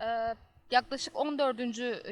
Ee, yaklaşık 14.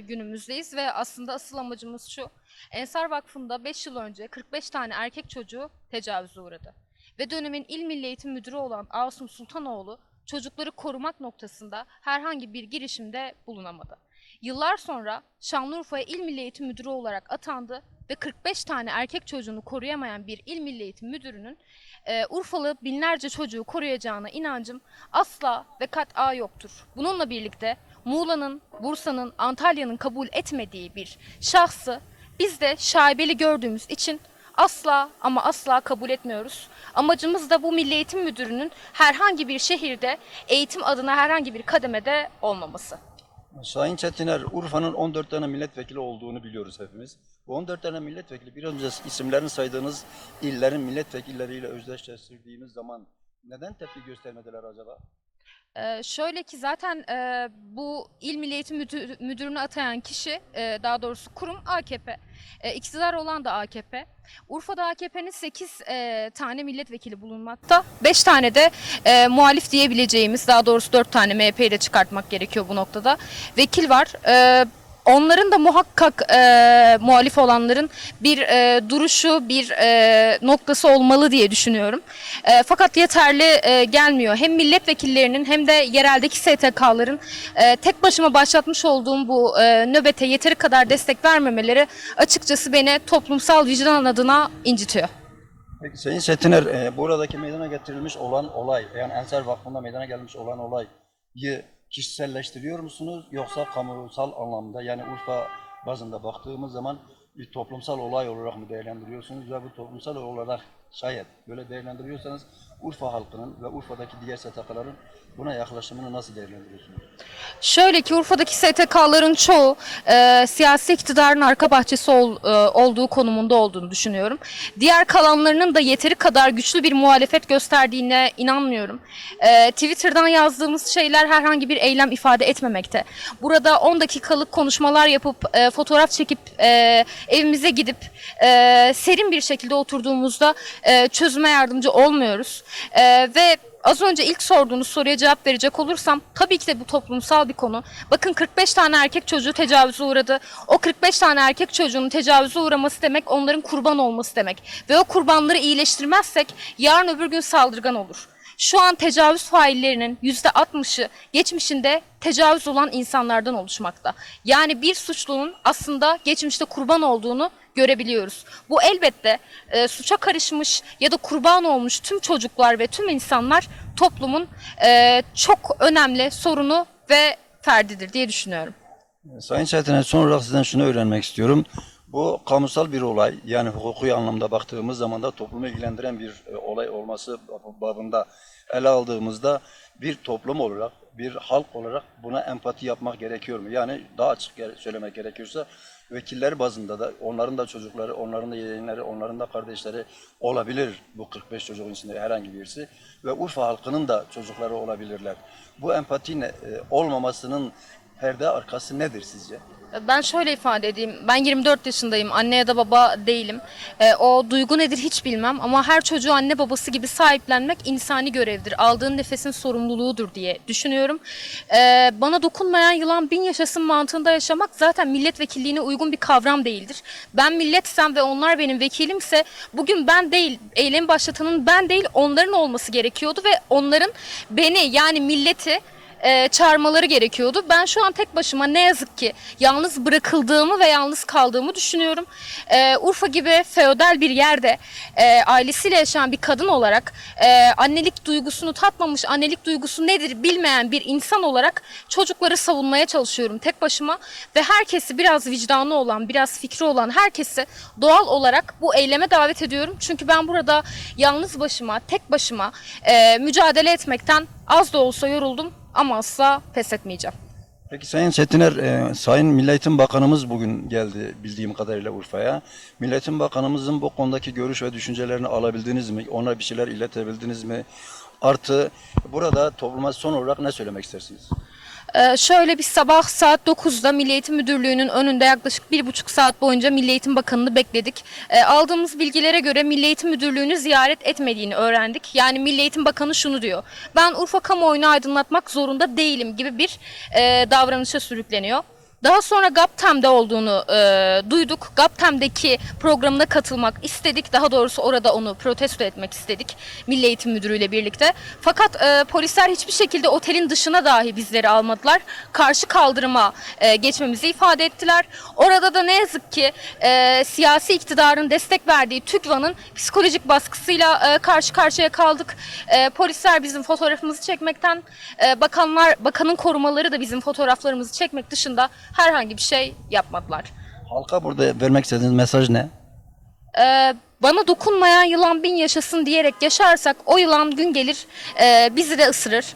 günümüzdeyiz ve aslında asıl amacımız şu. Ensar Vakfı'nda 5 yıl önce 45 tane erkek çocuğu tecavüze uğradı. Ve dönemin İl Milli Eğitim Müdürü olan Asım Sultanoğlu çocukları korumak noktasında herhangi bir girişimde bulunamadı. Yıllar sonra Şanlıurfa'ya İl Milli Eğitim Müdürü olarak atandı ve 45 tane erkek çocuğunu koruyamayan bir İl Milli Eğitim Müdürü'nün e, Urfalı binlerce çocuğu koruyacağına inancım asla ve kat'a yoktur. Bununla birlikte Muğla'nın, Bursa'nın, Antalya'nın kabul etmediği bir şahsı biz de şaibeli gördüğümüz için asla ama asla kabul etmiyoruz. Amacımız da bu Milli Eğitim Müdürü'nün herhangi bir şehirde eğitim adına herhangi bir kademede olmaması. Sayın Çetiner, Urfa'nın 14 tane milletvekili olduğunu biliyoruz hepimiz. Bu 14 tane milletvekili biraz önce isimlerini saydığınız illerin milletvekilleriyle özdeşleştirdiğimiz zaman neden tepki göstermediler acaba? Ee, şöyle ki zaten e, bu İl Milli Eğitim Müdür- Müdürünü atayan kişi, e, daha doğrusu kurum AKP. E, iktidar olan da AKP. Urfa'da AKP'nin 8 e, tane milletvekili bulunmakta. 5 tane de e, muhalif diyebileceğimiz, daha doğrusu 4 tane MHP'yi de çıkartmak gerekiyor bu noktada. Vekil var. Onların da muhakkak e, muhalif olanların bir e, duruşu, bir e, noktası olmalı diye düşünüyorum. E, fakat yeterli e, gelmiyor. Hem milletvekillerinin hem de yereldeki STK'ların e, tek başıma başlatmış olduğum bu e, nöbete yeteri kadar destek vermemeleri açıkçası beni toplumsal vicdan adına incitiyor. Peki Sayın Çetiner, e, buradaki meydana getirilmiş olan olay, yani Ensar Vakfı'nda meydana gelmiş olan olayı kişiselleştiriyor musunuz? Yoksa kamusal anlamda yani Urfa bazında baktığımız zaman bir toplumsal olay olarak mı değerlendiriyorsunuz? Ve bu toplumsal olarak şayet böyle değerlendiriyorsanız Urfa halkının ve Urfa'daki diğer STK'ların buna yaklaşımını nasıl değerlendiriyorsunuz? Şöyle ki Urfa'daki STK'ların çoğu e, siyasi iktidarın arka bahçesi ol- e, olduğu konumunda olduğunu düşünüyorum. Diğer kalanlarının da yeteri kadar güçlü bir muhalefet gösterdiğine inanmıyorum. E, Twitter'dan yazdığımız şeyler herhangi bir eylem ifade etmemekte. Burada 10 dakikalık konuşmalar yapıp e, fotoğraf çekip e, evimize gidip e, serin bir şekilde oturduğumuzda e, çözüme yardımcı olmuyoruz. E, ve Az önce ilk sorduğunuz soruya cevap verecek olursam tabii ki de bu toplumsal bir konu. Bakın 45 tane erkek çocuğu tecavüze uğradı. O 45 tane erkek çocuğunun tecavüze uğraması demek onların kurban olması demek. Ve o kurbanları iyileştirmezsek yarın öbür gün saldırgan olur. Şu an tecavüz faillerinin %60'ı geçmişinde tecavüz olan insanlardan oluşmakta. Yani bir suçlunun aslında geçmişte kurban olduğunu görebiliyoruz. Bu elbette e, suça karışmış ya da kurban olmuş tüm çocuklar ve tüm insanlar toplumun e, çok önemli sorunu ve ferdidir diye düşünüyorum. Sayın Çetiner son olarak sizden şunu öğrenmek istiyorum. Bu kamusal bir olay yani hukuki anlamda baktığımız zaman da toplumu ilgilendiren bir e, olay olması babında ele aldığımızda bir toplum olarak, bir halk olarak buna empati yapmak gerekiyor mu? Yani daha açık söylemek gerekiyorsa vekiller bazında da onların da çocukları, onların da yeğenleri, onların da kardeşleri olabilir bu 45 çocuğun içinde herhangi birisi ve Urfa halkının da çocukları olabilirler. Bu empati ne- e, olmamasının perde arkası nedir sizce? Ben şöyle ifade edeyim. Ben 24 yaşındayım. Anne ya da baba değilim. E, o duygu nedir hiç bilmem ama her çocuğu anne babası gibi sahiplenmek insani görevdir. Aldığın nefesin sorumluluğudur diye düşünüyorum. E, bana dokunmayan yılan bin yaşasın mantığında yaşamak zaten milletvekilliğine uygun bir kavram değildir. Ben milletsem ve onlar benim vekilimse bugün ben değil, eylemi başlatanın ben değil onların olması gerekiyordu ve onların beni yani milleti e, çağırmaları gerekiyordu. Ben şu an tek başıma ne yazık ki yalnız bırakıldığımı ve yalnız kaldığımı düşünüyorum. E, Urfa gibi feodal bir yerde e, ailesiyle yaşayan bir kadın olarak e, annelik duygusunu tatmamış, annelik duygusu nedir bilmeyen bir insan olarak çocukları savunmaya çalışıyorum tek başıma ve herkesi biraz vicdanı olan, biraz fikri olan herkesi doğal olarak bu eyleme davet ediyorum. Çünkü ben burada yalnız başıma, tek başıma e, mücadele etmekten az da olsa yoruldum ama asla pes etmeyeceğim. Peki Sayın Çetiner, e, Sayın Milli Eğitim Bakanımız bugün geldi bildiğim kadarıyla Urfa'ya. Milli Eğitim Bakanımızın bu konudaki görüş ve düşüncelerini alabildiniz mi? Ona bir şeyler iletebildiniz mi? Artı burada topluma son olarak ne söylemek istersiniz? Ee, şöyle bir sabah saat 9'da Milli Eğitim Müdürlüğü'nün önünde yaklaşık bir buçuk saat boyunca Milli Eğitim Bakanı'nı bekledik. Ee, aldığımız bilgilere göre Milli Eğitim Müdürlüğü'nü ziyaret etmediğini öğrendik. Yani Milli Eğitim Bakanı şunu diyor. Ben Urfa kamuoyunu aydınlatmak zorunda değilim gibi bir e, davranışa sürükleniyor. Daha sonra GAPTEM'de olduğunu e, duyduk. GAPTEM'deki programına katılmak istedik. Daha doğrusu orada onu protesto etmek istedik. Milli Eğitim Müdürü ile birlikte. Fakat e, polisler hiçbir şekilde otelin dışına dahi bizleri almadılar. Karşı kaldırıma e, geçmemizi ifade ettiler. Orada da ne yazık ki e, siyasi iktidarın destek verdiği TÜGVA'nın psikolojik baskısıyla e, karşı karşıya kaldık. E, polisler bizim fotoğrafımızı çekmekten, e, bakanlar, bakanın korumaları da bizim fotoğraflarımızı çekmek dışında herhangi bir şey yapmadılar. Halka burada vermek istediğiniz mesaj ne? Ee, bana dokunmayan yılan bin yaşasın diyerek yaşarsak o yılan gün gelir e, bizi de ısırır.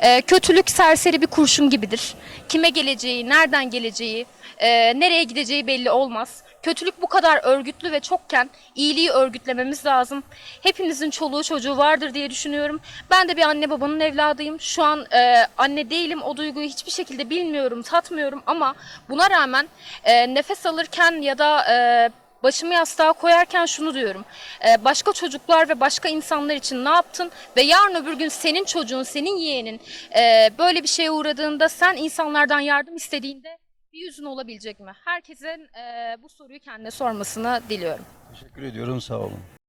Ee, kötülük serseri bir kurşun gibidir. Kime geleceği, nereden geleceği, e, nereye gideceği belli olmaz. Kötülük bu kadar örgütlü ve çokken iyiliği örgütlememiz lazım. Hepinizin çoluğu çocuğu vardır diye düşünüyorum. Ben de bir anne babanın evladıyım. Şu an e, anne değilim. O duyguyu hiçbir şekilde bilmiyorum, tatmıyorum ama buna rağmen e, nefes alırken ya da e, başımı yastığa koyarken şunu diyorum. Ee, başka çocuklar ve başka insanlar için ne yaptın? Ve yarın öbür gün senin çocuğun, senin yeğenin e, böyle bir şeye uğradığında sen insanlardan yardım istediğinde bir yüzün olabilecek mi? Herkesin e, bu soruyu kendine sormasını diliyorum. Teşekkür ediyorum. Sağ olun.